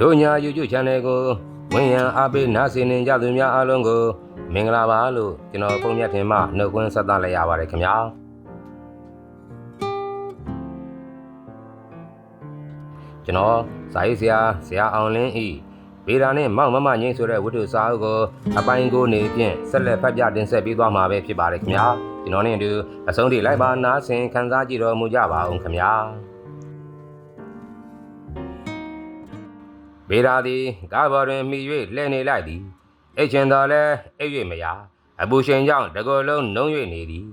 တို့ညာ YouTube channel ကိုဝင်ရန်အားပေးနားဆင်နေကြသူများအားလုံးကိုမင်္ဂလာပါလို့ကျွန်တော်ပုံမြတ်ထင်မှနှုတ်ခွန်းဆက်သလိုက်ရပါတယ်ခင်ဗျာကျွန်တော်ဇာရေးဆရာဆရာအောင်လင်းဤဗေဒာနဲ့မောက်မမငိမ့်ဆိုတဲ့ဝတ္ထုစာအုပ်ကိုအပိုင်းကိုနေဖြင့်ဆက်လက်ဖတ်ပြတင်ဆက်ပေးသွားမှာပဲဖြစ်ပါတယ်ခင်ဗျာကျွန်တော်နဲ့အတူအဆုံးထိလိုက်ပါနားဆင်ခံစားကြည့်တော်မူကြပါအောင်ခင်ဗျာ ဗေဒာသည်ကားပေါ်တွင်မိ၍လှည့်နေလိုက်သည်အိတ်ချင်တော်လဲအိတ်၍မရအပူရှင်ကြောင့်တကောလုံးနှုံး၍နေသည်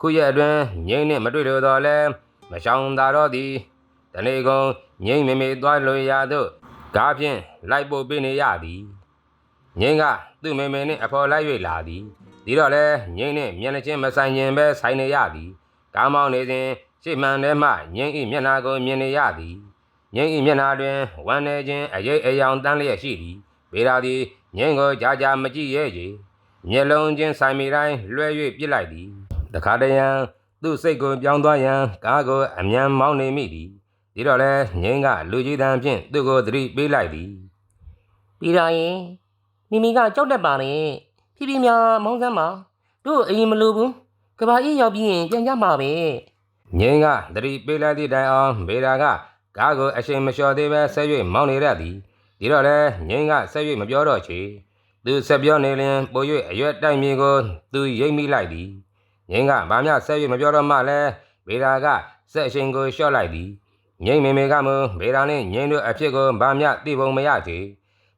ခုရက်အတွင်းငိမ့်နှင့်မတွေ့လို့တော်လဲမရှောင်သာတော့သည်တနေ့ကုန်ငိမ့်မေမေသွားလွင်ရာသို့ကားဖြင့်လိုက်ပို့ပေးနေရသည်ငိမ့်ကသူ့မေမေနှင့်အဖော်လိုက်၍လာသည်ဒီတော့လဲငိမ့်နှင့်မျက်နှာချင်းမဆိုင်ရင်ပဲဆိုင်နေရသည်ကားမောင်းနေစဉ်ရှေ့မှန်ထဲမှငိမ့်၏မျက်နှာကိုမြင်နေရသည် ငိမ့်ဤမျက်နှာတွင်ဝမ်းနေခြင်းအရေးအယောင်တန်းလျက်ရှိသည်ဗေဒာသည်ငိမ့်ကိုကြာကြာမကြည့်ရဲ့ကြီးမျက်လုံးချင်းဆိုင်မိတိုင်းလွှဲ၍ပြစ်လိုက်သည်တခါတရံသူ့စိတ်ကိုပြောင်းသွားရန်ကားကိုအမြန်မောင်းနေမိသည်ဒီတော့လဲငိမ့်ကလူကြီးတန်းဖြင့်သူ့ကိုသတိပေးလိုက်သည်ပြီးတော့ရင်မိမိကကြောက်တတ်ပါနဲ့ဖြည်းဖြည်းများမောင်းစမ်းပါတို့အရင်မလိုဘူးကဘာအေးရောက်ပြီးရင်ပြန်ကြမှာပဲငိမ့်ကသတိပေးလိုက်သည့်တိုင်အောင်ဗေဒာက ကားကိုအချိန်မလျှော်သေးပဲဆက်၍မောင်းနေရသည်ဒီတော့လဲငိမ့်ကဆက်၍မပြောတော့ချေသူဆက်ပြောနေလျင်ပို၍အရွက်တိုက်မြေကိုသူရိပ်မိလိုက်သည်ငိမ့်ကဘာမျှဆက်၍မပြောတော့မှလဲဗေဒာကဆက်အရှင်ကိုလျှော့လိုက်သည်ငိမ့်မေမေကမူဗေဒာနှင့်ငိမ့်တို့အဖြစ်ကိုဘာမျှသိပုံမရချေ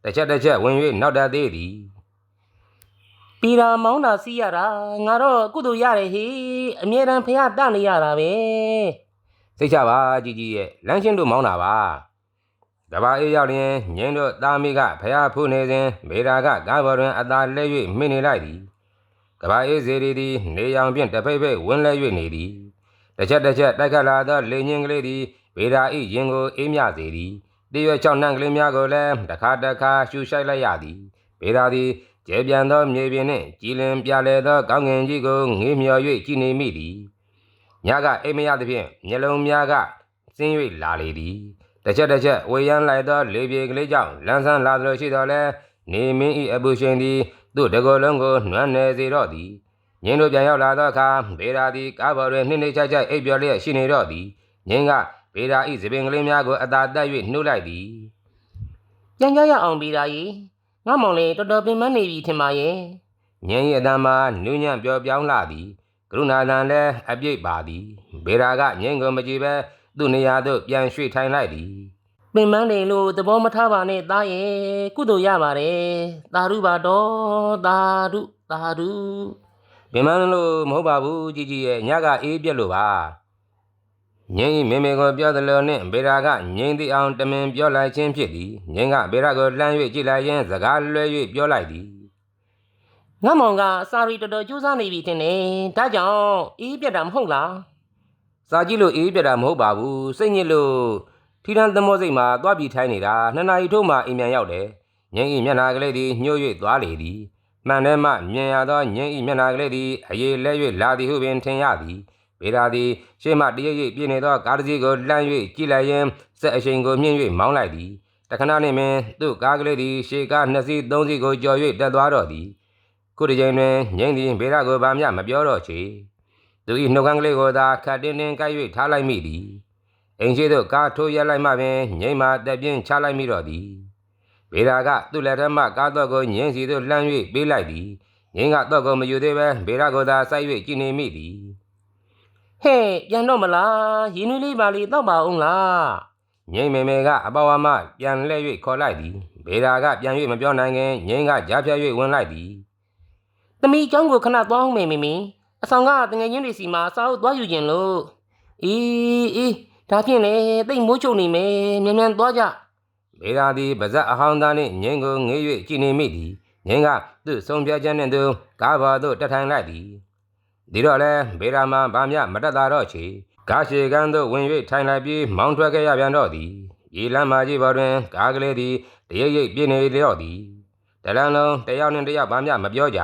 တစ်ချက်တစ်ချက်ဝင်၍နောက်တတ်သေးသည်ပြီးတာမောင်းတာစီးရတာငါတော့ကုသိုလ်ရတယ်ဟေးအမြဲတမ်းဖះတနေရတာပဲ စိတ်ချပါကြီးကြီးရဲ့လမ်းချင်းတို့မောင်းတာပါကဘာအေးရောက်ရင်ငိမ့်တို့သားမိကဖျားဖူးနေစဉ်ဗေဒာကကားပေါ်တွင်အသာလဲ၍မိနေလိုက်သည်ကဘာအေးစေရီသည်နေရောင်ဖြင့်တဖိတ်ဖိတ်ဝင်းလဲ၍နေသည်တစ်ချက်တစ်ချက်တိုက်ခတ်လာသောလေညင်းကလေးသည်ဗေဒာ၏ရင်ကိုအေးမြစေသည်တရွက်ချောင်းနှံကလေးများကိုလည်းတစ်ခါတစ်ခါရှူရှိုက်လိုက်ရသည်ဗေဒာသည်ကျေပြန်သောမြေပြင်နှင့်ကြည်လင်ပြလဲသောကောင်းငင်ကြီးကိုငေးမျော်၍ကြည်နေမိသည် ညကအိမ်မရသဖြင့်မျက်လုံးများကစင်း၍လာလေသည်တစ်ချက်တစ်ချက်ဝေယမ်းလိုက်သောလေပြေကလေးကြောင့်လန်းဆန်းလာသလိုရှိတော်လဲနေမင်းဤအပူရှင်သည်သူ့တကောလုံးကိုနှွမ်းနယ်စေတော့သည်ငင်းတို့ပြန်ရောက်လာသောအခါဗေဒာသည်ကားပေါ်တွင်နှိမ့်နှိမ့်ချိုက်ချိုက်အိပ်ပျော်လျက်ရှိနေတော့သည်ငင်းကဗေဒာဤသပင်ကလေးများကိုအသာတက်၍နှုတ်လိုက်သည်ပြန်ကြရအောင်ပြီးတာကြီးငါမောင်လေးတော်တော်ပင်မနေပြီထင်ပါရဲ့ငင်း၏အတန်မှာနူးညံ့ပျော်ပြောင်းလာသည် ကရုဏာတန်လည်းအပြိတ်ပါသည်ဗေဒာကငင်းကိုမကြည့်ပဲသူ့နေရာသို့ပြန်ရွှေ့ထိုင်လိုက်သည်ပင်မနေလို့သဘောမထားပါနဲ့သားရဲ့ကုသိုလ်ရပါတယ်သာဓုပါတော့သာဓုသာဓုပင်မလို့မဟုတ်ပါဘူးជីជីရဲ့ညကအေးပြက်လို့ပါငင်းဤမေမေကိုပြောသလိုနှင့်ဗေရာကငင်းသည့်အောင်တမင်ပြောလိုက်ခြင်းဖြစ်သည်ငင်းကဗေရာကိုလှမ်း၍ကြည့်လိုက်ရင်စကားလွှဲ၍ပြောလိုက်သည် ငါမောင်ကစာရီတော်တော်ကြိုးစားနေပြီတင်တယ်ဒါကြောင့်အေးပြတ်တာမဟုတ်လားစာကြည့်လို့အေးပြက်တာမဟုတ်ပါဘူးစိတ်ညစ်လို့ထီထန်သမောစိတ်မှာသွားပြီးထိုင်းနေတာနှစ်နာရီထို့မှအိမ်ပြန်ရောက်တယ်ငင်းဤမျက်နှာကလေးသည်ညှို့၍သွားလေသည်မှန်တယ်မှမြင်ရသောငင်းဤမျက်နှာကလေးသည်အရေးလဲ၍လာသည်ဟုပင်ထင်ရသည်ဗေဒာသည်ရှေ့မှတရိပ်ရိပ်ပြင်းနေသောကားတစ်စီးကိုလှမ်း၍ကြည့်လိုက်ရင်စက်အရှိန်ကိုမြင့်၍မောင်းလိုက်သည်တခဏနှင့်ပင်သူ့ကားကလေးသည်ရှေ့ကားနှစ်စီးသုံးစီးကိုကျော်၍တက်သွားတော့သည် ခုတစ်ချိန်တွင်ငိမ့်သည်ဗေဒာကိုဘာမျှမပြောတော့ချေသူ၏နှုတ်ခမ်းကလေးကိုသာခတ်တင်းတင်းကိုက်၍ထားလိုက်မိသည်အိမ်ရှိသို့ကားထိုးရက်လိုက်မှပင်ငိမ့်မှတက်ပြင်းချလိုက်မိတော့သည်ဗေဒာကသူ့လက်ထက်မှကားတော့ကိုငိမ့်စီသို့လှမ်း၍ပေးလိုက်သည်ငိမ့်ကတော့ကိုမယူသေးပဲဗေဒာကိုသာစိုက်၍ကြည်နေမိသည်ဟဲ့ပြန်တော့မလားရင်းနှီးလေးပါလေးတောက်ပါအောင်လားငိမ့်မေမေကအပေါ်ဝါမှပြန်လှည့်၍ခေါ်လိုက်သည်ဗေဒာကပြန်၍မပြောနိုင်ခင်ငိမ့်ကကြားဖြတ်၍ဝင်လိုက်သည် ။သမီးကျောင်းကိုခဏသွားအောင်မေမေမေ။အဆောင်ကတငယ်ချင်းတွေစီမှာစားအုပ်သွားယူခြင်းလို့။အေးအေးဒါဖြင့်လေတိတ်မိုးချုံနေမယ်။မြန်မြန်သွားကြ။မေသာသည်ပါဇက်အဟောင်းသားနှင့်ငင်းကိုငေး၍ကြည်နေမိသည်။ငင်းကသူ့ဆုံးဖြတ်ချက်နှင့်သူကားပေါ်သို့တက်ထိုင်လိုက်သည်။ဒီတော့လဲမေရာမဘာမျှမတက်တာတော့ချေ။ကားရှည်ကန်းသို့ဝင်၍ထိုင်လိုက်ပြီးမောင်းထွက်ခဲ့ရပြန်တော့သည်။ရေလမ်းမကြီးပေါ်တွင်ကားကလေးသည်တရိပ်ရိပ်ပြင်းနေလျော့သည်တလန်းလုံးတယောက်နှင့်တယောက်ဘာမျှမပြောကြ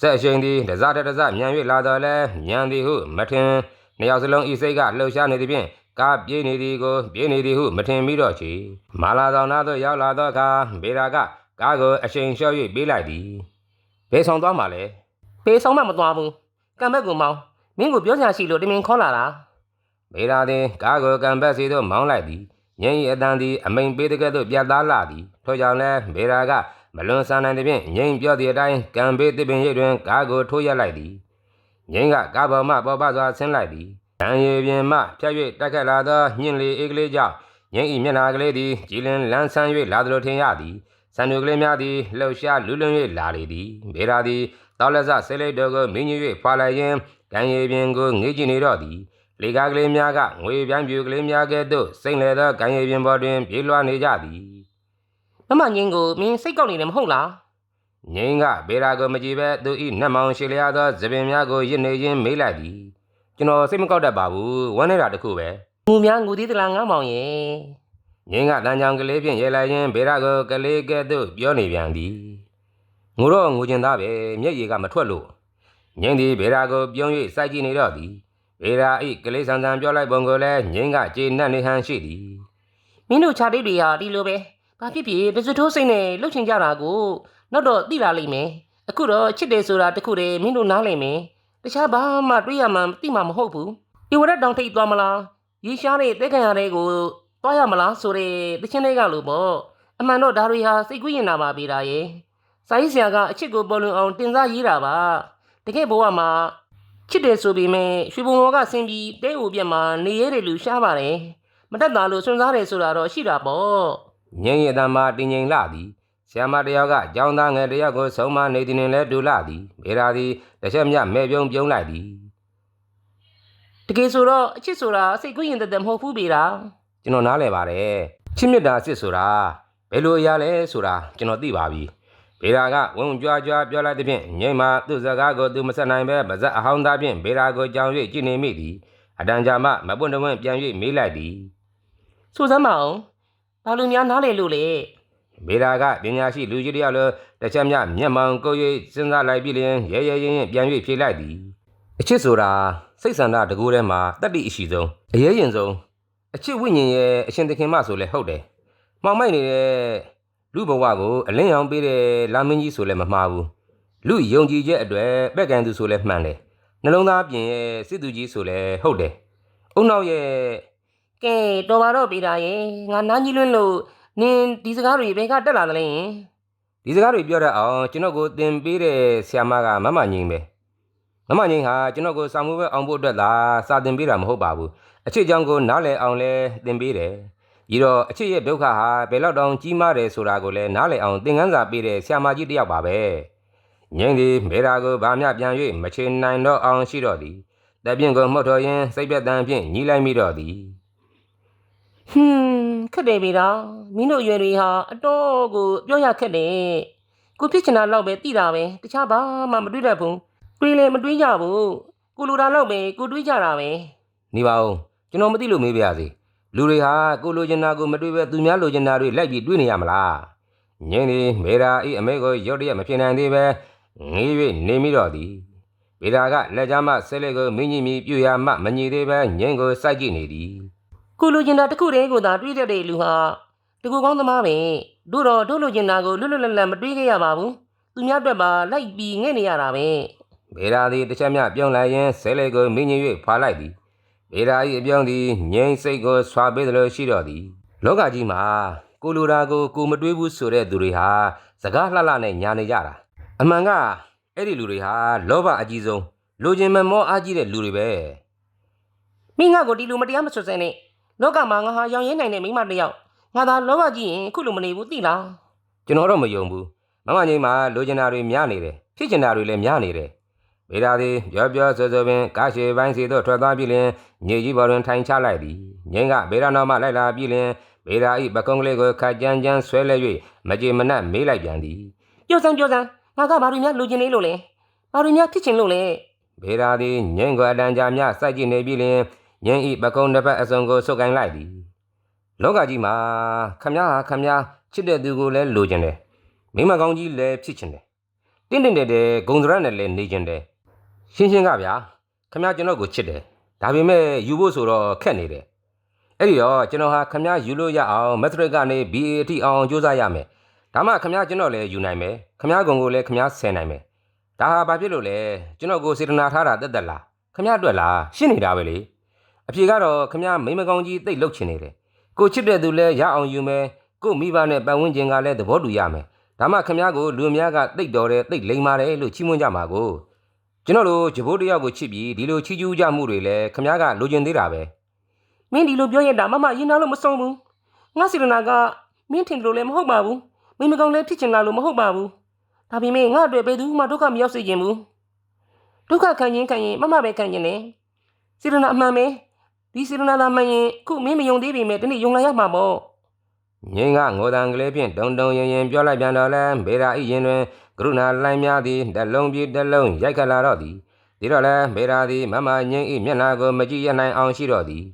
ဆက်အရှိန်သည်တစတစ်တစမြန်၍လာတော့လဲမြန်သည်ဟုမထင်နှစ်ယောက်စလုံးဤစိတ်ကလှုပ်ရှားနေသည်ဖြင့်ကားပြေးနေသည်ကိုပြေးနေသည်ဟုမထင်ပြီးတော့ချေမာလာဆောင်နာသို့ရောက်လာသောအခါဗေရာကကားကိုအရှိန်လျှော့၍ပေးလိုက်သည်ဘယ်ဆောင်သွားမှာလဲဖေးဆောင်မှမသွားဘူးကံဘက်ကိုမောင်းမင်းကိုပြောချင်ရှိလို့တမင်ခေါ်လာတာဗေရာသည်ကားကိုကံဘက်စီသို့မောင်းလိုက်သည်ညင်၏အတန်သည်အမိန်ပေးတဲ့ကဲ့သို့ပြတ်သားလာသည်ထို့ကြောင့်လည်းဗေရာက မလွန်ဆန်နိုင်သဖြင့်ညင်ပြောသည့်အတိုင်းကံပေးတစ်ပင်ရိပ်တွင်ကားကိုထိုးရက်လိုက်သည်ညင်ကကားပေါ်မှပေါ်ပစွာဆင်းလိုက်သည်တန်ရည်ပြင်မှဖြတ်၍တက်ခတ်လာသောညင်လီအေးကလေးကြောင့်ညင်၏မျက်နှာကလေးသည်ကြည်လင်လန်းဆန်း၍လာသလိုထင်ရသည်ဆန်တူကလေးများသည်လှုပ်ရှားလူးလွန်၍လာလေသည်ဗေရာသည်တောက်လက်ဆဆေးလိတ်တို့ကိုမင်းကြီး၍ဖွာလိုက်ရင်းကံရည်ပြင်ကိုငေးကြည့်နေတော့သည်လေကားကလေးများကငွေပြန်းပြူကလေးများကဲ့သို့စိမ့်လေသောကံရည်ပြင်ပေါ်တွင်ပြေးလွှားနေကြသည် မမငင်းကိုမင်းစိတ်ကောက်နေတယ်မဟုတ်လားငိမ့်ကဘေရာကိုမကြည့်ပဲသူ၏နှက်မောင်ရှိလျားသောသပင်များကိုရစ်နေခြင်းမေးလိုက်သည်ကျွန်တော်စိတ်မကောက်တတ်ပါဘူးဝမ်းနေတာတစ်ခုပဲငူများငူသေးသလားငါမောင်ရဲ့ငိမ့်ကတန်ချောင်ကလေးဖြင့်ရဲလိုက်ရင်ဘေရာကိုကလေးကဲ့သို့ပြောနေပြန်သည်ငိုတော့ငိုကျင်သားပဲမျက်ရည်ကမထွက်လို့ငိမ့်သည်ဘေရာကိုပြုံး၍စိုက်ကြည့်နေတော့သည်ဘေရာ၏ကလေးဆန်ဆန်ပြောလိုက်ပုံကိုလည်းငိမ့်ကကျေနပ်နေဟန်ရှိသည်မင်းတို့ခြာတိတ်တွေဟာဒီလိုပဲ ဘာဖြစ်ဖြစ်ပစွထိုးစိတ်နဲ့လှုပ်ချင်ကြတာကိုနောက်တော့သိလာလိမ့်မယ်အခုတော့ချစ်တယ်ဆိုတာတခုတည်းမင်းတို့နားလည်မယ်တခြားဘာမှတွေးရမှသိမှာမဟုတ်ဘူးဒီဝရက်တောင်ထိပ်သွားမလားရေရှားတဲ့တဲခံရတဲ့ကိုသွားရမလားဆိုတဲ့တချင်းတွေကလို့ပေါ့အမှန်တော့ဒါတွေဟာစိတ်ကူးရင်နာပါပေတာရဲ့စာရေးဆရာကအချစ်ကိုပေါ်လွင်အောင်တင်စားရေးတာပါတကယ်ဘဝမှာချစ်တယ်ဆိုပေမဲ့ရွှေဘုံဘောကဆင်းပြီးတဲအိုပြက်မှာနေရတဲ့လူရှားပါတယ်မတက်တာလို့စွန့်စားတယ်ဆိုတာတော့ရှိတာပေါ့ ငိမ့်ရတမ်းမှတင်ငိမ်လာသည်ဆရာမတစ်ယောက်ကကြောင်းသားငယ်တစ်ယောက်ကိုဆုံးမနေသည်နှင့်လည်းဒူလာသည်ဘေရာသည်တစ်ချက်မြတ်မဲ့ပြုံးပြုံးလိုက်သည်တကယ်ဆိုတော့အချစ်ဆိုတာစိတ်ကူးရင်တသက်မဟုတ်ဘူးပေတာကျွန်တော်နားလည်ပါတယ်ချစ်မြတ်တာစစ်ဆိုတာဘယ်လိုအရာလဲဆိုတာကျွန်တော်သိပါပြီဘေရာကဝုံကြွားကြွားပြောလိုက်သည်ဖြင့်ငိမ့်မှသူ့စကားကိုသူမဆက်နိုင်ပဲပါဇက်အဟောင်းသားဖြင့်ဘေရာကိုကြောင်၍ကြည့်နေမိသည်အတန်ကြာမှမပွန့်တဝန့်ပြန်၍မေးလိုက်သည်ဆိုစမ်းမအောင် ဘာလို့များနားလေလို့လဲဘေရာကပညာရှိလူကြီးတစ်ယောက်လိုတစ်ချက်မြတ်မျက်မှောင်ကိုယ်၍စဉ်းစားလိုက်ပြီးလျင်ရဲရဲရင်ရင်ပြန်၍ဖြေလိုက်သည်အချစ်ဆိုတာစိတ်ဆန္ဒတကူထဲမှာတတ္တိအရှိဆုံးအရေးရင်ဆုံးအချစ်ဝိညာဉ်ရဲ့အရှင်သခင်မဆိုလဲဟုတ်တယ်မှောင်မိုက်နေတဲ့လူဘဝကိုအလင်းရောင်ပေးတဲ့လာမင်းကြီးဆိုလဲမမှားဘူးလူယုံကြည်ချက်အတွက်ပက်ကန်သူဆိုလဲမှန်တယ်နှလုံးသားပြင်ရဲ့စစ်သူကြီးဆိုလဲဟုတ်တယ်အုံနောက်ရဲ့ ကဲတော်ပါတော့ပေတာရဲ့ငါနားကြီးလွန်းလို့နင်ဒီစကားတွေဘယ်ကတက်လာသလဲယင်ဒီစကားတွေပြောတတ်အောင်ကျွန်တော်ကိုသင်ပေးတဲ့ဆရာမကမမငိမ့်ပဲမမငိမ့်ဟာကျွန်တော်ကိုစာမှုပဲအောင်ဖို့အတွက်သာစာသင်ပေးတာမဟုတ်ပါဘူးအချစ်ကြောင့်ကိုနားလည်အောင်လဲသင်ပေးတယ်ပြီးတော့အချစ်ရဲ့ဒုက္ခဟာဘယ်လောက်တောင်ကြီးမားတယ်ဆိုတာကိုလည်းနားလည်အောင်သင်ခန်းစာပေးတဲ့ဆရာမကြီးတစ်ယောက်ပါပဲငိမ့်ဒီမေရာကိုဗာမျှပြန်၍မချေနိုင်တော့အောင်ရှိတော့သည်တပြင်းကိုမှုတ်တော်ရင်စိတ်ပြတ်တမ်းဖြင့်ညီးလိုက်မိတော့သည် ဟွန်းခက်တယ်ပေတာမင်းတို့အရွယ်တွေဟာအတော့ကိုပြောရခက်တယ်ကိုဖြစ်ချင်တာတော့ပဲသိတာပဲတခြားဘာမှမတွေးတတ်ဘူးတွေးလဲမတွေးကြဘူးကိုလိုတာတော့ပဲကိုတွေးကြတာပဲနေပါဦးကျွန်တော်မသိလို့မေးပါရစေလူတွေဟာကိုလိုချင်တာကိုမတွေးပဲသူများလိုချင်တာတွေလိုက်ပြီးတွေးနေရမလားငင်းဒီမေရာဤအမေကိုရုတ်တရက်မဖြစ်နိုင်သေးပဲငေး၍နေမိတော့သည်ဗေဒာကလက်ချမ်းမှဆဲလက်ကိုမင်းကြီးမီပြူရမှမညီသေးပဲငင်းကိုစိုက်ကြည့်နေသည် ကိုလိုချင်တာတစ်ခုတည်းကိုသာတွေးတတ်တဲ့လူဟာတကူကောင်းသမားပဲတို့တော့တို့လိုချင်တာကိုလွတ်လွတ်လပ်လပ်မတွေးခဲ့ရပါဘူးသူများအတွက်ပါလိုက်ပြီးငဲ့နေရတာပဲဗေဒာသည်တစ်ချက်မျှပြုံးလိုက်ရင်ဆဲလက်ကိုမင်းကြီး၍ဖွာလိုက်သည်ဗေဒာ၏အပြုံးသည်ငိမ့်စိတ်ကိုဆွာပေးသလိုရှိတော့သည်လောကကြီးမှာကိုလိုတာကိုကိုမတွေးဘူးဆိုတဲ့သူတွေဟာစကားလှလှနဲ့ညာနေကြတာအမှန်ကအဲ့ဒီလူတွေဟာလောဘအကြီးဆုံးလိုချင်မမောအားကြီးတဲ့လူတွေပဲမိငါကိုဒီလိုမတရားမဆွဆဲနဲ့ လောကမှာငါဟာရောင်ရဲနိုင်တဲ့မိန်းမတစ်ယောက်ငါသာလောဘကြီးရင်ခုလိုမနေဘူးသိလားကျွန်တော်တော့မယုံဘူးမမကြီးမှာလိုချင်တာတွေများနေတယ်ဖြစ်ချင်တာတွေလည်းများနေတယ်ဗေဒာသည်ပြောပြောဆိုဆိုပင်ကားရှည်ပိုင်းစီသို့ထွက်သွားပြီလျင်ညေကြီးပေါ်တွင်ထိုင်ချလိုက်သည်ငင်းကဗေဒာနောက်မှလိုက်လာပြီလျင်ဗေဒာ၏ပကုံးကလေးကိုခတ်ကြမ်းကြမ်းဆွဲလဲ၍မကြေမနက်မေးလိုက်ပြန်သည်ပြောစမ်းပြောစမ်းငါကဘာလို့များလိုချင်နေလို့လဲဘာလို့များဖြစ်ချင်လို့လဲဗေဒာသည်ငင်းကိုအတန်ကြာမြစိုက်ကြည့်နေပြီလျင် ငင်း၏ပကုံးတစ်ဖက်အစုံကိုဆုပ်ကိုင်းလိုက်သည်လောကကြီးမှာခမည်းဟာခမည်းချစ်တဲ့သူကိုလည်းလိုချင်တယ်မိမကောင်းကြီးလည်းဖြစ်ချင်တယ်တင်းတင်းတဲတဲဂုံစရနဲ့လည်းနေချင်တယ်ရှင်းရှင်းကဗျာခမကျွန်တော်ကိုချစ်တယ်ဒါပေမဲ့ယူဖို့ဆိုတော့ခက်နေတယ်အဲ့ဒီတော့ကျွန်တော်ဟာခမည်းယူလို့ရအောင်မက်ထရစ်ကနေ BA အထိအောင်စူးစမ်းရမယ်ဒါမှခမည်းကျွန်တော်လည်းယူနိုင်မယ်ခမည်းကုံကိုလည်းခမည်းဆယ်နိုင်မယ်ဒါဟာဘာဖြစ်လို့လဲကျွန်တော်ကိုစေတနာထားတာတက်တက်လားခမည်းအတွက်လားရှင်းနေတာပဲလေ အဖြေကတော့ခမည်းမိမကောင်းကြီးတိတ်လုတ်ချင်နေတယ်ကိုချစ်တဲ့သူလည်းရအောင်ယူမယ်ကိုမိဘနဲ့ပတ်ဝန်းကျင်ကလည်းသဘောတူရမယ်ဒါမှခမည်းကိုလူအများကတိတ်တော်တယ်တိတ်လိမ်ပါတယ်လို့ချီးမွမ်းကြမှာကိုကျွန်တော်တို့ဂျဘိုးတယောက်ကိုချစ်ပြီးဒီလိုချီးကျူးကြမှုတွေလည်းခမည်းကလိုချင်သေးတာပဲမင်းဒီလိုပြောရင်ဒါမမရင်နာလို့မဆုံးဘူးငါစီရနာကမင်းထင်တယ်လို့လည်းမဟုတ်ပါဘူးမင်းမကောင်လည်းဖြစ်ချင်လာလို့မဟုတ်ပါဘူးဒါပေမဲ့ငါအတွက်ဘယ်သူမှဒုက္ခမရောက်စေချင်ဘူးဒုက္ခခံရင်ခံရင်မမပဲခံရင်လေစီရနာအမှန်ပဲ ဒီစီရနာသာမှန်ရင်ခုမင်းမယုံသေးပေမဲ့ဒီနေ့ယုံလာရမှာပေါ့ငင်းကငိုတန်ကလေးဖြင့်တုံတုံရင်ရင်ပြောလိုက်ပြန်တော့လဲဗေရာဤရင်တွင်ကရုဏာလိုင်းများသည်တလုံးပြတလုံးရိုက်ခတ်လာတော့သည်ဒီတော့လဲဗေရာသည်မမငင်းဤမျက်နှာကိုမကြည့်ရနိုင်အောင်ရှိတော့သည်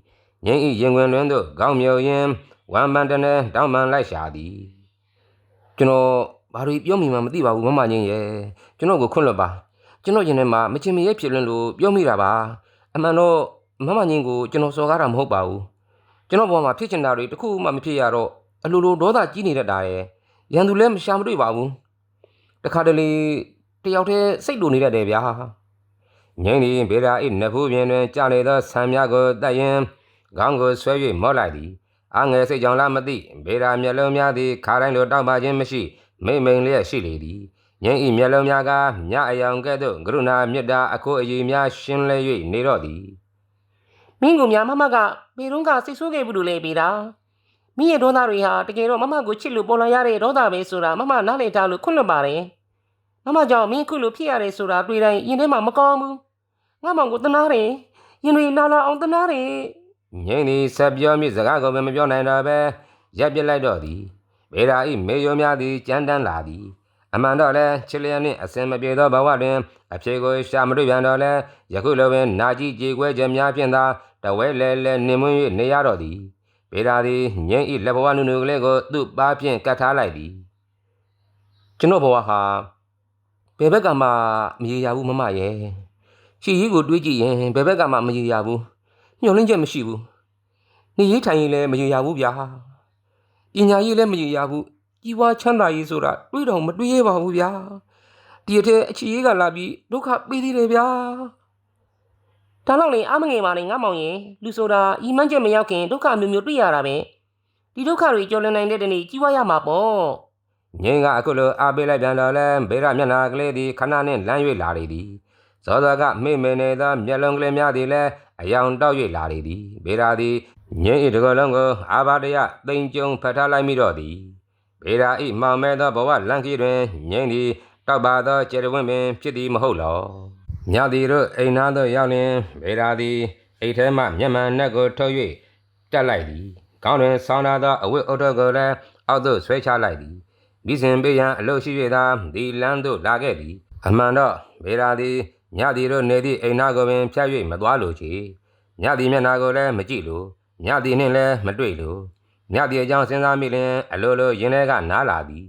ငင်းဤရင်ခွင်တွင်သို့ခေါင်းမြုပ်ရင်ဝမ်းပန်တနေတောင်းပန်လိုက်ရှာသည်ကျွန်တော်ဘာလို့ပြောမိမှမသိပါဘူးမမငင်းရဲ့ကျွန်တော်ကိုခွန့်လွတ်ပါကျွန်တော်ရင်ထဲမှာမချင်မရဲဖြစ်လွန်းလို့ပြောမိတာပါအမှန်တော့ မမငင်းကိုကျွန်တော်စော်ကားတာမဟုတ်ပါဘူးကျွန်တော်ဘဝမှာဖြစ်ချင်တာတွေတစ်ခုမှမဖြစ်ရတော့အလိုလိုဒေါသကြီးနေတတ်တာရဲ့ရန်သူလည်းမရှာမတွေ့ပါဘူးတခါတလေတယောက်တည်းစိတ်လိုနေတတ်တယ်ဗျာငိမ့်ဒီဘေရာအိနဖူးပြင်တွင်ကြာနေသောဆံများကိုတတ်ရင်ခေါင်းကိုဆွဲ၍မော့လိုက်သည်အငယ်စိတ်ကြောင့်လားမသိဘေရာမျက်လုံးများသည်ခါတိုင်းလိုတောက်ပါခြင်းမရှိမိမ့်မိန်လျက်ရှိလေသည်ငိမ့်ဤမျက်လုံးများကမြအယောင်ကဲ့သို့ကရုဏာမေတ္တာအခိုးအကြီးများရှင်းလဲ၍နေတော့သည် မင်းကများမမကပေတုံးကစိတ်ဆိုးခဲ့ဘူးလို့လေပေတာမင်းရဲ့ဒေါသတွေဟာတကယ်တော့မမကိုချစ်လို့ပေါ်လာရတဲ့ဒေါသပဲဆိုတာမမနားလည်ထားလို့ခွင့်လွှတ်ပါတယ်မမကြောင့်မင်းခုလိုဖြစ်ရတယ်ဆိုတာတွေ့တိုင်းရင်ထဲမှာမကောင်းဘူးငါမောင်ကိုတနာတယ်ရင်တွေလာလာအောင်တနာတယ်ငိမ့်သည်ဆက်ပြောမိစကားကိုပဲမပြောနိုင်တော့ပဲရပ်ပြစ်လိုက်တော့သည်ဘေရာဤမေယုံများသည်ကြမ်းတမ်းလာသည်အမှန်တော့လဲချစ်လျက်နှင့်အစင်မပြေသောဘဝတွင်အဖြေကိုရှာမတွေ့ပြန်တော့လဲယခုလိုပင်နာကြီးကြေကွဲခြင်းများဖြင့်သာ တဝဲလဲလဲနှင်မွ၍နေရတော့သည်ဘေရာသည်ငိမ့်ဤလက်ဘဝနုနုကလေးကိုသူ့ပါဖြင့်ကတ်ထားလိုက်သည်ကျွန်တော်ဘဝဟာဘယ်ဘက်ကမှမရေရာဘူးမမရဲ့ချီကြီးကိုတွေးကြည့်ရင်ဘယ်ဘက်ကမှမရေရာဘူးညှော်လင့်ချက်မရှိဘူးနေရေးထိုင်ရေးလည်းမရေရာဘူးဗျာပညာရေးလည်းမရေရာဘူးကြီးပွားချမ်းသာရေးဆိုတာတွေးတော့မတွေးရပါဘူးဗျာဒီအထက်အခြေရေးကလာပြီးဒုက္ခပေးသေးတယ်ဗျာ ဒါတော့လေအားမငယ်ပါနဲ့ငါမောင်ရင်လူဆိုတာဤမှန်းချက်မရောက်ခင်ဒုက္ခမျိုးမျိုးတွေ့ရတာပဲဒီဒုက္ခတွေကြော်လွန်နိုင်တဲ့တနေ့ကြီးပွားရမှာပေါ့ငင်းကအခုလိုအားပေးလိုက်ပြန်တော့လဲဘေရမျက်နာကလေးသည်ခဏနှင့်လမ်း၍လာလေသည်ဇောဇကမိမေနေသောမျက်လုံးကလေးများသည်လည်းအယောင်တောက်၍လာလေသည်ဘေရာသည်ငင်းဤတကောလုံးကိုအာဘာတရတိမ်ကျုံဖတ်ထားလိုက်မိတော့သည်ဘေရာဤမောင်မဲသောဘဝလန့်ကြီးတွင်ငင်းသည်တောက်ပါသောကျေရဝင်းပင်ဖြစ်သည်မဟုတ်လော မြသည်တို့အိမ်သားတို့ရောက်လျင်ဘေရာသည်အိတ်ထဲမှမျက်မှန်နှက်ကိုထုတ်၍တက်လိုက်သည်ကောင်းတွင်ဆောင်းထားသောအဝတ်အုပ်တို့ကိုလည်းအောက်သို့ဆွဲချလိုက်သည်မိစဉ်ပေးရန်အလို့ရှိ၍သာဒီလမ်းသို့လာခဲ့သည်အမှန်တော့ဗေရာသည်ညသည်တို့နေသည့်အိမ်နာကိုပင်ဖြတ်၍မသွားလိုချေညသည်မျက်နာကိုလည်းမကြည့်လိုညသည်နှင့်လည်းမတွေ့လိုညသည်အကြောင်းစဉ်းစားမိလျင်အလိုလိုရင်ထဲကနားလာသည်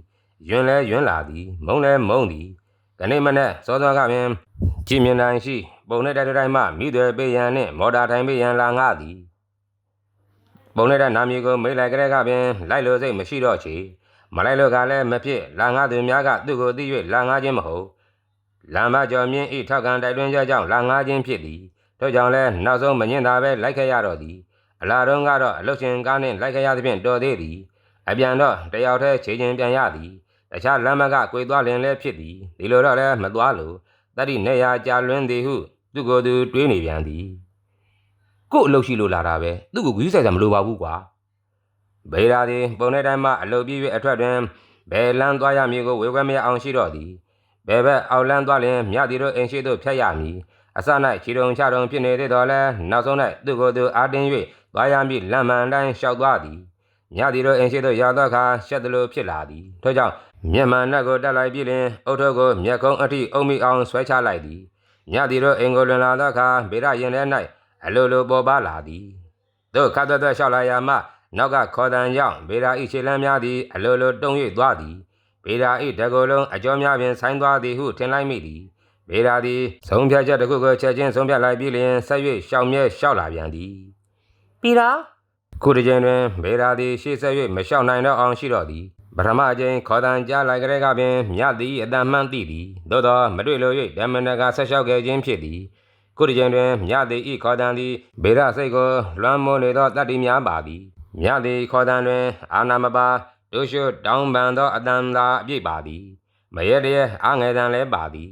ယွန်းလဲယွန်းလာသည်မုံလဲမုံသည်ကနေ့မနေ့စောစောကပင် ကြည်မြင်နိုင်ရှိ ပုံနဲ့တိုက်တိုင်းမှမိသွဲပေးရန်နှင့်မော်တာထိုင်ပေးရန်လာငါသည်ပုံနဲ့တဲ့နာမည်ကိုမေးလိုက်ကြတဲ့ကပင်လိုက်လို့စိတ်မရှိတော့ချေမလိုက်လို့ကလည်းမဖြစ်လာငါသူများကသူ့ကိုသိ၍လာငါခြင်းမဟုတ်လမ်းမကျော်မြင့်ဤထောက်ကန်တိုက်တွန်းကြကြောင့်လာငါခြင်းဖြစ်သည်တို့ကြောင့်လည်းနောက်ဆုံးမငင်သာပဲလိုက်ခဲ့ရတော့သည်အလားတုန်းကတော့အလုတ်ရှင်ကားနှင့်လိုက်ခဲ့ရသဖြင့်တော်သေးသည်အပြန်တော့တယောက်တည်းခြေချင်းပြန်ရသည်တခြားလမ်းမကကွေသွားလင်လည်းဖြစ်သည်ဒီလိုတော့လည်းမသွားလို့ တတိနေရာကြာလွင်းသည်ဟုသူကိုယ်သူတွေးနေပြန်သည်ကို့အလုတ်ရှိလို့လာတာပဲသူ့ကိုဂူးဆိုင်တယ်မလိုပါဘူးကွာဗေရာသည်ပုံတဲ့တိုင်းမှအလုပ်ပြည့်၍အထွက်တွင်ဘယ်လမ်းသွားရမည်ကိုဝေခွဲမရအောင်ရှိတော့သည်ဘယ်ဘက်အောက်လမ်းသွားလျင်မြသည်တို့အိမ်ရှိသို့ဖြတ်ရမည်အစ၌ခြေတုံချတုံဖြစ်နေသေးတော်လဲနောက်ဆုံး၌သူကိုယ်သူအားတင်း၍သွားရမည်လမ်းမှန်တိုင်းလျှောက်သွားသည် မြသည်တို့အိမ်ရှိသို့ရောက်သောအခါရှက်သလိုဖြစ်လာသည်ထို့ကြောင့်မျက်မှန်နှက်ကိုတက်လိုက်ပြီးလျင်အုတ်ထုပ်ကိုမျက်ခုံးအထိအုံမိအောင်ဆွဲချလိုက်သည်မြသည်တို့အိမ်ကိုလွန်လာသောအခါဗေရရင်ထဲ၌အလိုလိုပေါ်ပါလာသည်တို့ခတ်သက်သက်လျှောက်လာရမှနောက်ကခေါ်တန်ကြောင့်ဗေဒာဤခြေလမ်းများသည်အလိုလိုတုံ၍သွားသည်ဗေဒာဤတကောလုံးအကျော်များပင်ဆိုင်းသွားသည်ဟုထင်လိုက်မိသည်ဗေဒာသည်ဆုံးဖြတ်ချက်တစ်ခုကိုချက်ချင်းဆုံးဖြတ်လိုက်ပြီးလျင်ဆက်၍ရှောင်မြဲရှောက်လာပြန်သည်ပြီးတာ ခုတစ်ကြိမ်တွင်ဘေရာသည်ရှေ့ဆက်၍မလျှောက်နိုင်တော့အောင်ရှိတော့သည်ပထမအကြိမ်ခေါ်တန်ကြားလိုက်ကြတဲ့ကပင်မြတ်သည်အတန်မှန်သိသည်သို့သောမတွေ့လို့၍ဓမ္မနကဆက်လျှောက်ခဲ့ခြင်းဖြစ်သည်ခုတစ်ကြိမ်တွင်မြတ်သည်ဤခေါ်တန်သည်ဘေရစိတ်ကိုလွှမ်းမိုးနေသောတတ္တိများပါသည်မြတ်သည်ခေါ်တန်တွင် အာနာမပါဒုရှုတောင်းပန်သောအတန်သာအပြည့်ပါသည်မရတည်းအာငယ်တန်လည်းပါသည်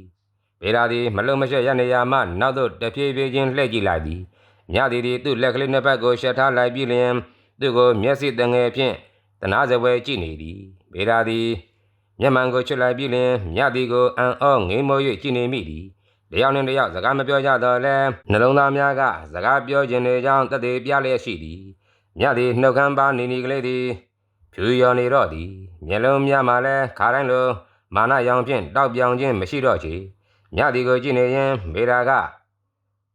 ဘေရာသည်မလုံမရှက်ရနေရာမှနောက်သို့တဖြည်းဖြည်းချင်းလှည့်ကြည့်လိုက်သည် မြတ်သည်သည်သူ့လက်ကလေးနှစ်ဖက်ကိုရှက်ထားလိုက်ပြီးလျင်သူ့ကိုမျက်စိတငယ်ဖြင့်တနာစပွဲကြည့်နေသည်ဘေရာသည်မျက်မှန်ကိုချွတ်လိုက်ပြီးလင်မြတ်သည်ကိုအံ့ဩငိမ့်မော၍ကြည့်နေမိသည်တယောက်နှင့်တယောက်စကားမပြောကြတော့လဲနှလုံးသားများကစကားပြောခြင်းတွေကြောင့်တသက်ပြလျက်ရှိသည်မြတ်သည်နှုတ်ခမ်းပါနေနေကလေးသည်ဖြူရော်နေတော့သည်မျက်လုံးများမှလည်းခါတိုင်းလိုမာနရောင်ဖြင့်တောက်ပြောင်ခြင်းမရှိတော့ချေမြတ်သည်ကိုကြည့်နေရင်ဘေရာက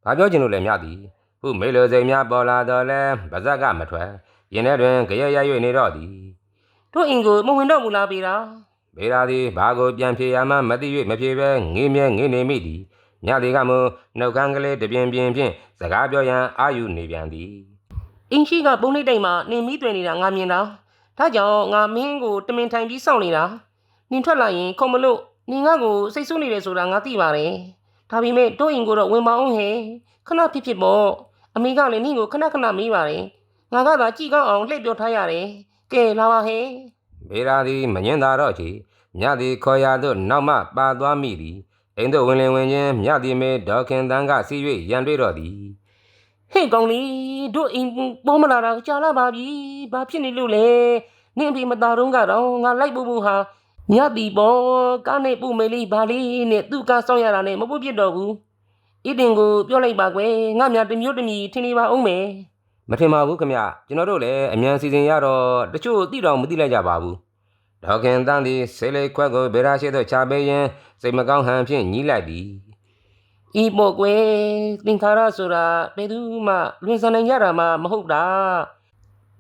ဘာပြောခြင်းလို့လဲမြတ်သည် ဟုမေလိုစိမ်များပေါ်လာတော့လဲပါဇက်ကမထွက်ရင်ထဲတွင်ကြရရ၍နေတော့သည်တို့အိမ်ကိုမဝင်တော့ဘူးလားပေတာဘေရာသည်ဘာကိုပြန်ဖြေရမှမသိ၍မဖြေဘဲငေးမြဲငေးနေမိသည်ညသည်ကမူနှုတ်ခမ်းကလေးတပြင်းပြင်းဖြင့်စကားပြောရန်အာယူနေပြန်သည်အင်းရှိကပုံလေးတိုင်မှာနင်မီးတွင်နေတာငါမြင်တာဒါကြောင့်ငါမင်းကိုတမင်ထိုင်ပြီးစောင့်နေတာနင်ထွက်လာရင်ခုံမလို့နင်ငါ့ကိုစိတ်ဆိုးနေတယ်ဆိုတာငါသိပါတယ်ဒါပေမဲ့တို့အိမ်ကိုတော့ဝင်မအောင်ဟဲ့ခဏဖြစ်ဖြစ်ပေါ့ အမေကလည်းနင့်ကိုခဏခဏမေးပါတယ်ငါကသာကြည်ကောင်းအောင်လှည့်ပြောထားရတယ်ကဲလာပါဟဲ့ဘေရာသည်မငင်းသာတော့ချေညသည်ခေါ်ရသို့နောက်မှပါသွားမိသည်အိမ်သို့ဝင်လင်ဝင်ချင်းညသည်မေဒေါခင်တန်းကစီး၍ရန်တွေ့တော့သည်ဟဲ့ကောင်လေးတို့အိမ်ပေါ်မလာတာကြာလာပါပြီဘာဖြစ်နေလို့လဲနင့်အဖေမသားတော့ကတော့ငါလိုက်ဖို့ဖို့ဟာညတီပေါ်ကားနဲ့ပူမေလေးဘာလေးနဲ့သူ့ကားဆောင်ရတာနဲ့မပုတ်ပြစ်တော့ဘူး အစ်တင်ကိုပြောလိုက်ပါကွယ်ငါများတစ်မျိုးတစ်မီထင်နေပါအောင်မယ်မထင်ပါဘူးခမကျွန်တော်တို့လည်းအမြန်စီစဉ်ရတော့တချို့သိတော့မသိလိုက်ကြပါဘူးဒေါခင်တန်းသည်ဆေးလေးခွက်ကိုဘေရာရှိသို့ချပေးရန်စိတ်မကောင်းဟန်ဖြင့်ညီးလိုက်သည်ဤပေါ့ကွယ်သင်္ခါရဆိုတာဘယ်သူမှလွင်ဆန်နိုင်ကြတာမှမဟုတ်တာ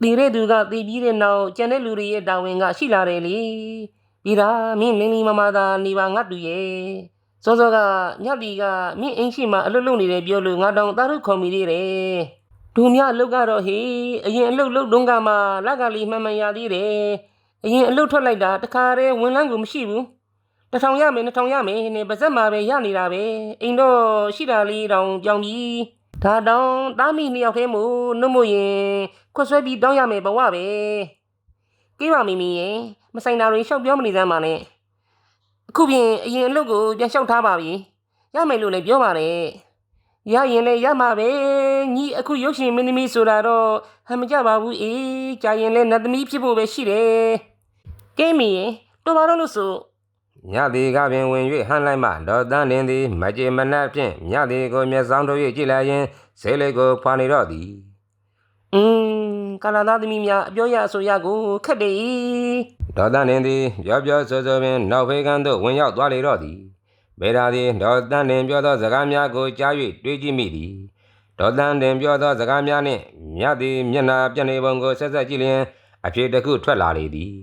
တည်တဲ့သူကတည်ပြီးတဲ့နောက်ကျန်တဲ့လူတွေရဲ့တာဝန်ကရှိလာတယ်လေပြီးတာမင်းလင်းလင်းမမသာနေပါငါတူရဲ့ စောစောကညက်ဒီကမင်းအိမ်ရှိမှအလုပ်လုပ်နေတယ်ပြောလို့ငါတောင်သားတို့ခေါ်မိသေးတယ်ဒုမြအလုပ်ကတော့ဟေးအရင်အလုပ်လုပ်တုန်းကမှလက်ကလေးမှန်မှန်ရသေးတယ်အရင်အလုပ်ထွက်လိုက်တာတခါတည်းဝင်လန်းကိုမရှိဘူးတစ်ထောင်ရမယ်နှစ်ထောင်ရမယ်နဲ့ပါဇက်မှာပဲရနေတာပဲအိမ်တော့ရှိတာလေးတောင်ကြောင်ပြီးဒါတောင်တားမိနှစ်ယောက်တည်းမို့နှုတ်မို့ရင်ခွက်ဆွဲပြီးတောင်းရမယ်ဘဝပဲကိပါမိမိရင်မဆိုင်တာတွေရှောက်ပြောမနေစမ်းပါနဲ့ အခုပြင်အရင်အလုပ်ကိုပြန်လျှောက်ထားပါပြီရမယ်လို့လည်းပြောပါတယ်ရရင်လည်းရမှာပဲညီအခုရုပ်ရှင်မင်းသမီးဆိုတာတော့ဟမ်မကြပါဘူးအေးကြာရင်လည်းနတ်သမီးဖြစ်ဖို့ပဲရှိတယ်ကဲမိရင်တော်ပါတော့လို့ဆိုညသည်ကပင်ဝင်၍ဟန်လိုက်မှဒေါ်တန်းလင်းသည်မကြေမနက်ဖြင့်ညသည်ကိုမျက်စောင်းတို့၍ကြည့်လိုက်ရင်ဇေးလေးကိုဖွာနေတော့သည် อืมကာလာသားသမီးများအပြောရအဆိုရကိုခက်တယ်ဒေါ်တန်းလင်းသည်ပြောပြောဆိုဆိုပင်နောက်ဖေးကန်းသို့ဝင်ရောက်သွားလေတော့သည်ဘေရာသည်ဒေါ်တန်းလင်းပြောသောစကားများကိုကြား၍တွေးကြည့်မိသည်ဒေါ်တန်းလင်းပြောသောစကားများနှင့်မြတ်သည်မျက်နှာပြက်နေပုံကိုဆက်ဆက်ကြည့်လျင်အဖြစ်တစ်ခုထွက်လာလေသည်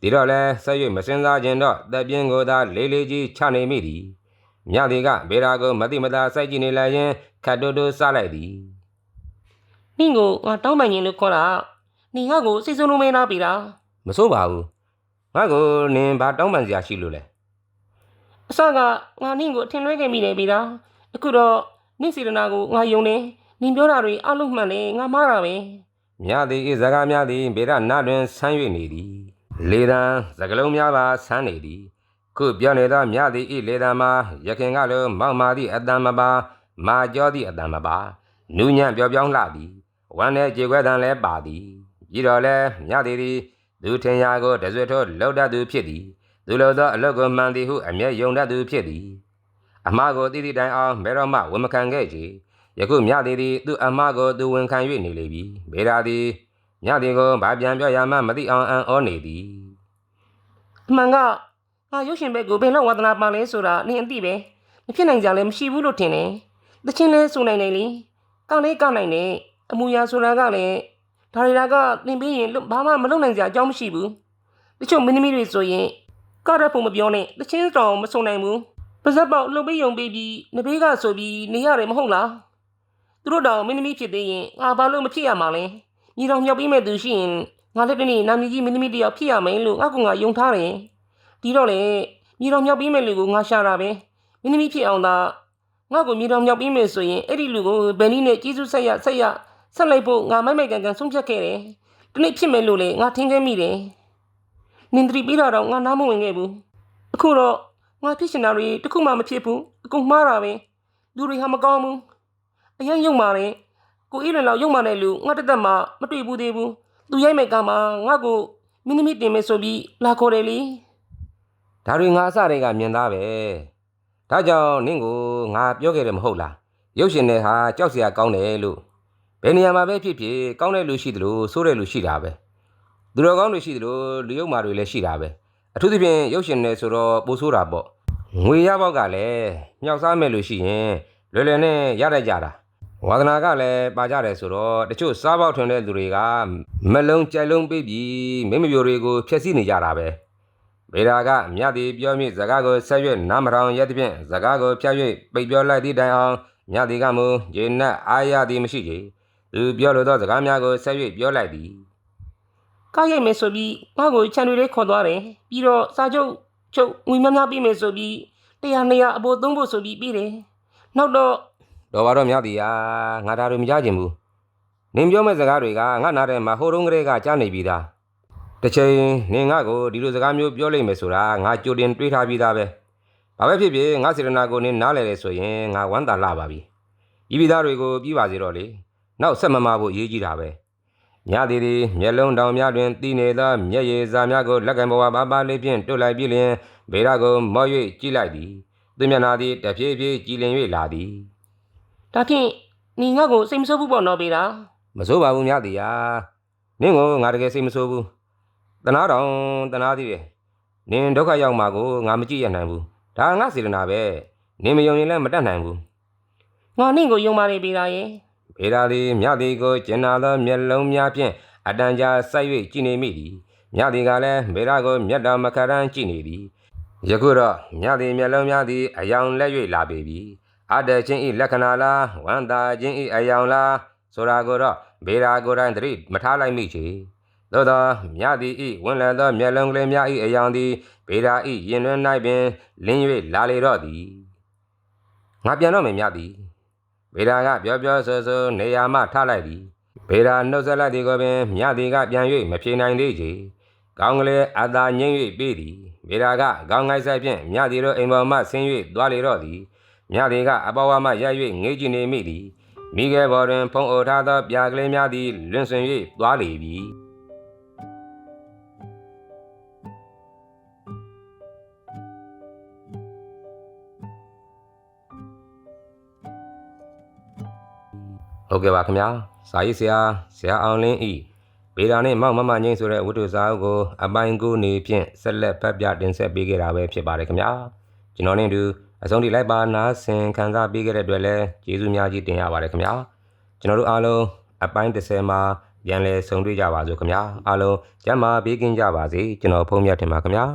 ဒီတော့လဲဆက်၍မစင်စားခြင်းတော့တပ်ပြင်းကိုသာလေးလေးကြီးချနေမိသည်မြတ်သည်ကဘေရာကိုမတိမသာစိုက်ကြည့်နေလိုက်ရင်ခတ်တိုးတိုးစားလိုက်သည် နင့်ကိုငါတောင်းပန်ရင်လို့ခေါ်တာနင်ငါ့ကိုစိတ်ဆိုးလုံးမဲလားပြီလားမစိုးပါဘူးငါကိုနင်ဘာတောင်းပန်စရာရှိလို့လဲအစကငါနင့်ကိုအထင်လွဲခဲ့မိတယ်ပြီလားအခုတော့နင့်စီရနာကိုငါယုံတယ်နင်ပြောတာတွေအလုံးမှန်တယ်ငါမှားတာပဲမြသည်ဤစကားများသည်ဗေဒနာတွင်ဆန်း၍နေသည်လေတံစကလုံးများပါဆန်းနေသည်ခုပြောနေသောမြသည်ဤလေတံမှာရခင်ကလိုမောက်မာသည့်အတန်မပါမာကြောသည့်အတန်မပါနူးညံ့ပြောပြောင်းလှသည် ဝမ်းနဲ့ကြေခွဲတံလည်းပါသည်ပြီးတော့လဲမြသည်သည်သူထင်ရာကိုတဆွထိုးလှုပ်တတ်သူဖြစ်သည်သူလိုသောအလုတ်ကိုမှန်သည်ဟုအမျက်ယုံတတ်သူဖြစ်သည်အမှားကိုတိတိတိုင်အောင်ဘယ်တော့မှဝန်မခံခဲ့ချေယခုမြသည်သည်သူ့အမကိုသူဝန်ခံ၍နေလေပြီဗေဒာသည်မြသည်ကိုဗာပြန်ပြောရမှမသိအောင်အံ့ဩနေသည်အမှန်ကငါရုပ်ရှင်ဘက်ကိုဘယ်လောက်ဝါသနာပါလဲဆိုတာနင်အသိပဲမဖြစ်နိုင်ကြလည်းမရှိဘူးလို့ထင်တယ်တချင်းလဲဆိုနိုင်တယ်လေကောင်းလေးကောင်းနိုင်တယ် အမူအရာဆိုတာကလည်းဒါရီလာကသင်ပြီးရင်လွတ်ဘာမှမလုပ်နိုင်ကြအကြောင်းမရှိဘူးတချို့မင်းသမီးတွေဆိုရင်ကားရက်ဖို့မပြောနဲ့တချင်းတောင်မဆုံနိုင်ဘူးပါဇက်ပေါက်လှုပ်ပြီးယုံပြီးပြီးနဘေးကဆိုပြီးနေရတယ်မဟုတ်လားသူတို့တောင်မင်းသမီးဖြစ်သေးရင်ငါဘာလို့မဖြစ်ရမှာလဲညီတော်မြောက်ပြီးမဲ့သူရှိရင်ငါလည်းတနေ့နာမည်ကြီးမင်းသမီးတစ်ယောက်ဖြစ်ရမယ်လို့ငါကငါယုံထားတယ်ဒီတော့လေညီတော်မြောက်ပြီးမဲ့လူကိုငါရှာတာပဲမင်းသမီးဖြစ်အောင်သာငါ့ကိုညီတော်မြောက်ပြီးမဲ့ဆိုရင်အဲ့ဒီလူကိုဘယ်နည်းနဲ့ကြီးစုဆက်ရဆက်ရ ဆက်လိုက်ဖို့ငါမိုက်မိုက်ကန်ကန်ဆုံးဖြတ်ခဲ့တယ်တနေ့ဖြစ်မယ်လို့လေငါထင်ခဲ့မိတယ်နင်တရီပြီးတော့ငါနားမဝင်ခဲ့ဘူးအခုတော့ငါဖြစ်ရှင်တာတွေတခုမှမဖြစ်ဘူးအကုန်မှားတာပဲလူတွေဟာမကောင်းဘူးအရင်ယုံပါတယ်ကိုအေးလွန်လောက်ယုံမာတဲ့လူငါတက်တက်မှမတွေ့ဘူးသေးဘူးသူရိုက်မဲ့ကမှငါ့ကိုမင်းသမီးတင်မယ်ဆိုပြီးလာခေါ်တယ်လေဒါတွေငါအစတည်းကမြင်သားပဲဒါကြောင့်နင့်ကိုငါပြောခဲ့တယ်မဟုတ်လားရုပ်ရှင်တွေဟာကြောက်စရာကောင်းတယ်လို့ ဘယ်နေရာမှာပဲဖြစ်ဖြစ်ကောင်းတဲ့လူရှိသလိုဆိုးတဲ့လူရှိတာပဲသူတော်ကောင်းတွေရှိသလိုလူယုံမာတွေလည်းရှိတာပဲအထူးသဖြင့်ရုပ်ရှင်တွေဆိုတော့ပိုဆိုးတာပေါ့ငွေရပေါက်ကလည်းမြောက်စားမဲ့လူရှိရင်လွယ်လွယ်နဲ့ရတတ်ကြတာဝါသနာကလည်းပါကြတယ်ဆိုတော့တချို့စားပေါက်ထွင်တဲ့လူတွေကမလုံးကြိုက်လုံးပေးပြီးမိမပြိုတွေကိုဖျက်ဆီးနေကြတာပဲဗေဒာကမြတ်သည်ပြောမည့်စကားကိုဆက်၍နားမထောင်ရသဖြင့်စကားကိုဖြတ်၍ပိတ်ပြောလိုက်သည့်တိုင်အောင်မြတ်သည်ကမူဂျေနတ်အာရသည်မရှိချေ သူပြောလိုသောစကားများကိုဆက်၍ပြောလိုက်သည်ကားရိုက်မယ်ဆိုပြီးငါ့ကိုခြံတွေထဲခေါ်သွားတယ်ပြီးတော့စာချုပ်ချုပ်ငွေများများပြီးမယ်ဆိုပြီးတရားနေရအပေါ်သုံးဖို့ဆိုပြီးပြီးတယ်နောက်တော့တော်ပါတော့မြတ်သည်ဟာငါဒါတွေမကြခြင်းဘူးနင်ပြောမဲ့စကားတွေကငါနားထဲမှာဟိုတုန်းကလေးကကြားနေပြီးသားတစ်ချိန်နင်ငါ့ကိုဒီလိုစကားမျိုးပြောလိုက်မယ်ဆိုတာငါကြိုတင်တွေးထားပြီးသားပဲဘာပဲဖြစ်ဖြစ်ငါစေတနာကိုနင်နားလဲတယ်ဆိုရင်ငါဝမ်းသာလာပါပြီဤပြည်သားတွေကိုပြီးပါစေတော့လေ နောက်ဆက်မမဖို့အရေးကြီးတာပဲမြသည်သည်မျက်လုံးတောင်များတွင်တည်နေသောမျက်ရည်စာများကိုလက်ကံဘဝပါပါလေးဖြင့်တွတ်လိုက်ပြီးလျင်ဗေဒကိုမော့၍ကြည့်လိုက်သည်သူမျက်နာသည်တဖြည်းဖြည်းကြည်လင်၍လာသည်ဒါဖြင့်ညီငါ့ကိုစိတ်မဆိုးဘူးပေါ့နော်ပေးတာမစိုးပါဘူးမြသည်ယာနင့်ကိုငါတကယ်စိတ်မဆိုးဘူးတနာတော်တနာသည်ပဲနင်ဒုက္ခရောက်မှာကိုငါမကြည့်ရနိုင်ဘူးဒါငါစေတနာပဲနင်မယုံရင်လည်းမတတ်နိုင်ဘူးငါနင့်ကိုယုံပါတယ်ပေးတာရဲ့ ဗေဒသည်မြသည်ကိုကျင်နာသောမျက်လုံးများဖြင့်အတန်ကြာဆိုက်၍ကြည်နေမိသည်မြသည်ကလည်းဗေဒကိုမျက်တော်မခရမ်းကြည့်နေသည်ယခုတော့မြသည်မျက်လုံးများသည်အယောင်လက်၍လာပေပြီအတည်ချင်းဤလက္ခဏာလားဝန္တာချင်းဤအယောင်လားဆိုတာကိုတော့ဗေဒကိုယ်တိုင်သတိမထားလိုက်မိချေသို့သောမြသည်ဤဝင်လည်သောမျက်လုံးကလေးများဤအယောင်သည်ဗေဒဤရင်တွင်၌ပင်လင်း၍လာလေတော့သည်ငါပြန်တော့မယ်မြသည် ဗေဒာကပြောပြောဆိုဆိုနေရာမှထလိုက်သည်ဗေဒာနှုတ်ဆက်လိုက်သည်ကိုပင်မြတ်သည်ကပြန်၍မဖြေနိုင်သေးချေကောင်းကလေးအသာငိမ့်၍ပေးသည်ဗေဒာကကောင်းငိုက်ဆိုင်ဖြင့်မြတ်သည်တို့အိမ်ပေါ်မှဆင်း၍သွားလေတော့သည်မြတ်သည်ကအပေါ်ဝမှရပ်၍ငေးကြည့်နေမိသည်မိခဲပေါ်တွင်ဖုံးအိုထားသောပြာကလေးများသည်လွင်ဆွင်၍သွားလေပြီ ဟုတ်ကဲ့ပါခင်ဗျာစာရေးဆရာဆရာအောင်လင်းဤဗေဒာနဲ့မောက်မမငိမ့်ဆိုတဲ့ဝတ္ထုစာအုပ်ကိုအပိုင်းကိုနေဖြင့်ဆက်လက်ဖတ်ပြတင်ဆက်ပေးခဲ့တာပဲဖြစ်ပါတယ်ခင်ဗျာကျွန်တော်နဲ့အတူအဆုံးထိလိုက်ပါနားဆင်ခံစားပေးခဲ့တဲ့အတွက်လည်းကျေးဇူးများကြီးတင်ရပါတယ်ခင်ဗျာကျွန်တော်တို့အားလုံးအပိုင်း30မှာပြန်လည်ဆုံတွေ့ကြပါစို့ခင်ဗျာအားလုံးကျမ်းမာပေးကင်းကြပါစေကျွန်တော်ဖုန်းမြတ်တင်ပါခင်ဗျာ